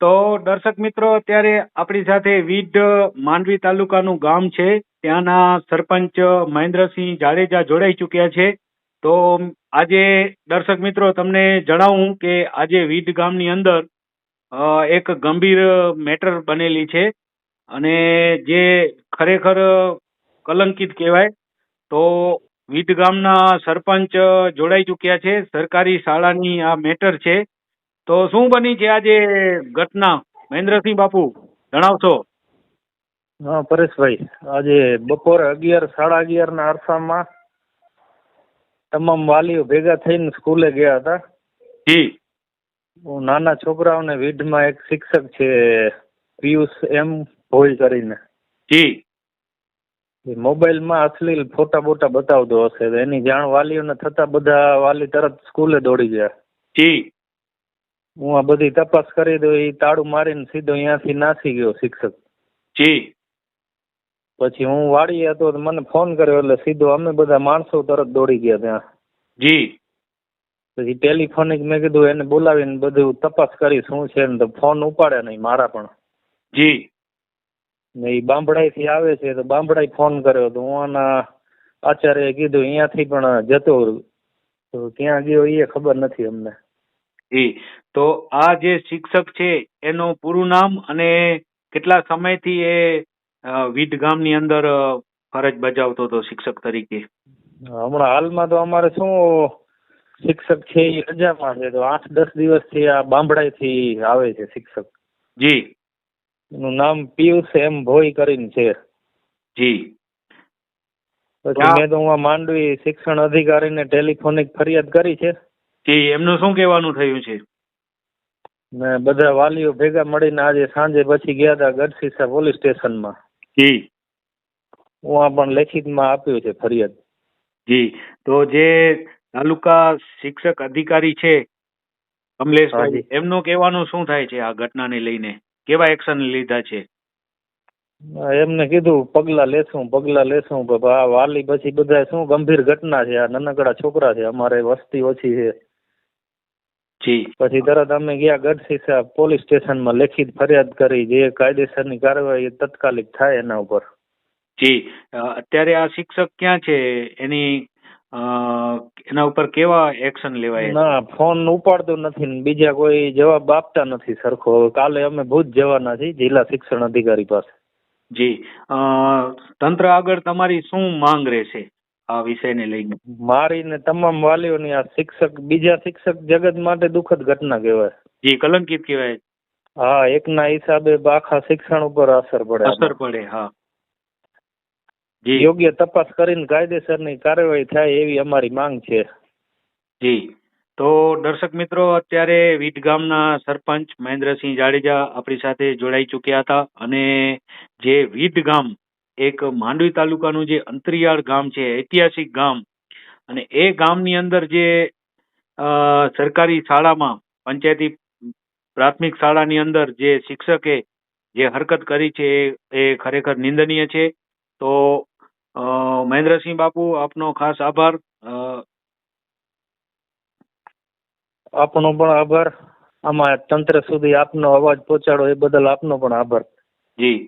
તો દર્શક મિત્રો, અત્યારે આપણી સાથે વિડ માંડવી તાલુકાનું ગામ છે. ત્યાંના સરપંચ મહેન્દ્રસિંહ જાડેજા જોડાઈ ચૂક્યા છે. તો આજે દર્શક મિત્રો, તમને જણાવું કે આજે વિડ ગામની અંદર એક ગંભીર મેટર બનેલી છે. અને જે ખરેખર કલંકિત કહેવાય. તો વિધ ગામના સરપંચ જોડાઈ ચૂક્યા છે. સરકારી શાળાની આ મેટર છે. તો શું બની છે આજે ઘટના? મહેન્દ્રસિંહ બાપુ જણાવશો. હા પરેશભાઈ આજે બપોરે અગિયાર સાડા અગિયારના અરસામાં તમામ વાલીઓ ભેગા થઈને સ્કૂલે ગયા હતા. જી. હું નાના છોકરાઓને વીઢમાં એક શિક્ષક છે પિયુષ એમ ભોઈ કરીને. જી. એ મોબાઈલમાં અશ્લીલ ફોટા બોટા બતાવતો હશે. એની જાણ વાલીઓને થતા બધા વાલી તરત સ્કૂલે દોડી ગયા. જી. હું આ બધી તપાસ કરી દઉં એ તાળું મારીને સીધો અહીંયાથી નાસી ગયો શિક્ષક. જી. પછી હું વાડી હતો તો મને ફોન કર્યો એટલે સીધો અમે બધા માણસો તરત દોડી ગયા ત્યાં. જી. પછી ટેલિફોનિક મેં કીધું એને બોલાવીને બધું તપાસ કરી શું છે ને તો ફોન ઉપાડે નહીં મારા પણ. જી. ને એ બાંભડાઈથી આવે છે તો બાંભડાઈ ફોન કર્યો તો હું આના આચાર્ય કીધું અહીંયાથી પણ જતો તો ક્યાં ગયો એ ખબર નથી અમને. જી તો આ જે શિક્ષક છે એનું પૂરું નામ અને કેટલા સમયથી એ વિધ વીડ ગામની અંદર ફરજ બજાવતો હતો શિક્ષક તરીકે? હમણાં હાલમાં તો અમારે શું શિક્ષક છે એ રજામાં છે તો આઠ દસ દિવસથી આ બાંભડાઈથી આવે છે શિક્ષક. જી. એનું નામ પિયુષ એમ ભોઈ કરીને છે. જી. પછી મેં તો હું માંડવી શિક્ષણ અધિકારીને ટેલિફોનિક ફરિયાદ કરી છે. જી એમનું શું કહેવાનું થયું છે? ને બધા વાલીઓ ભેગા મળીને આજે સાંજે પછી ગયા હતા ગઢસીસા પોલીસ સ્ટેશનમાં. જી. હું પણ લેખિતમાં આપ્યું છે ફરિયાદ. જી. તો જે તાલુકા શિક્ષક અધિકારી છે કમલેશભાઈ એમનું કહેવાનું શું થાય છે આ ઘટનાને લઈને? કેવા એક્શન લીધા છે? એમને કીધું પગલા લેશું પગલા લેશું. આ વાલી પછી બધા શું ગંભીર ઘટના છે? આ નાનકડા છોકરા છે અમારે વસ્તી ઓછી છે. જી. પછી તરત અમે ગયા ગઢશીસા પોલીસ સ્ટેશનમાં લેખિત ફરિયાદ કરી જે કાયદેસરની કાર્યવાહી તત્કાલિક થાય એના ઉપર. જી. અત્યારે આ શિક્ષક ક્યાં છે? એની એના ઉપર કેવા એક્શન લેવાય ના ફોન ઉપાડતું નથી ને બીજા કોઈ જવાબ આપતા નથી સરખો. હવે કાલે અમે ભુજ જવાના છીએ જિલ્લા શિક્ષણ અધિકારી પાસે. જી. તંત્ર આગળ તમારી શું માંગ રહેશે? આ વિષયને લઈને. મારી ને તમામ વાલીઓની આ શિક્ષક બીજા શિક્ષક જગત માટે દુઃખદ ઘટના કહેવાય. જી કલંકિત કહેવાય. હા એકના હિસાબે આખા શિક્ષણ ઉપર અસર પડે અસર પડે હા. જી. યોગ્ય તપાસ કરીને કાયદેસરની કાર્યવાહી થાય એવી અમારી માંગ છે. જી. તો દર્શક મિત્રો અત્યારે વીટ ગામના સરપંચ મહેન્દ્રસિંહ જાડેજા આપણી સાથે જોડાઈ ચૂક્યા હતા અને જે વીટ ગામ એક માંડવી તાલુકાનું જે અંતરિયાળ ગામ છે ઐતિહાસિક ગામ. અને એ ગામની અંદર જે સરકારી શાળામાં પંચાયતી પ્રાથમિક શાળાની અંદર જે શિક્ષકે જે હરકત કરી છે એ ખરેખર નિંદનીય છે. તો મહેન્દ્રસિંહ બાપુ આપનો ખાસ આભાર. આપનો પણ આભાર. આમાં તંત્ર સુધી આપનો અવાજ પહોંચાડો એ બદલ આપનો પણ આભાર. જી.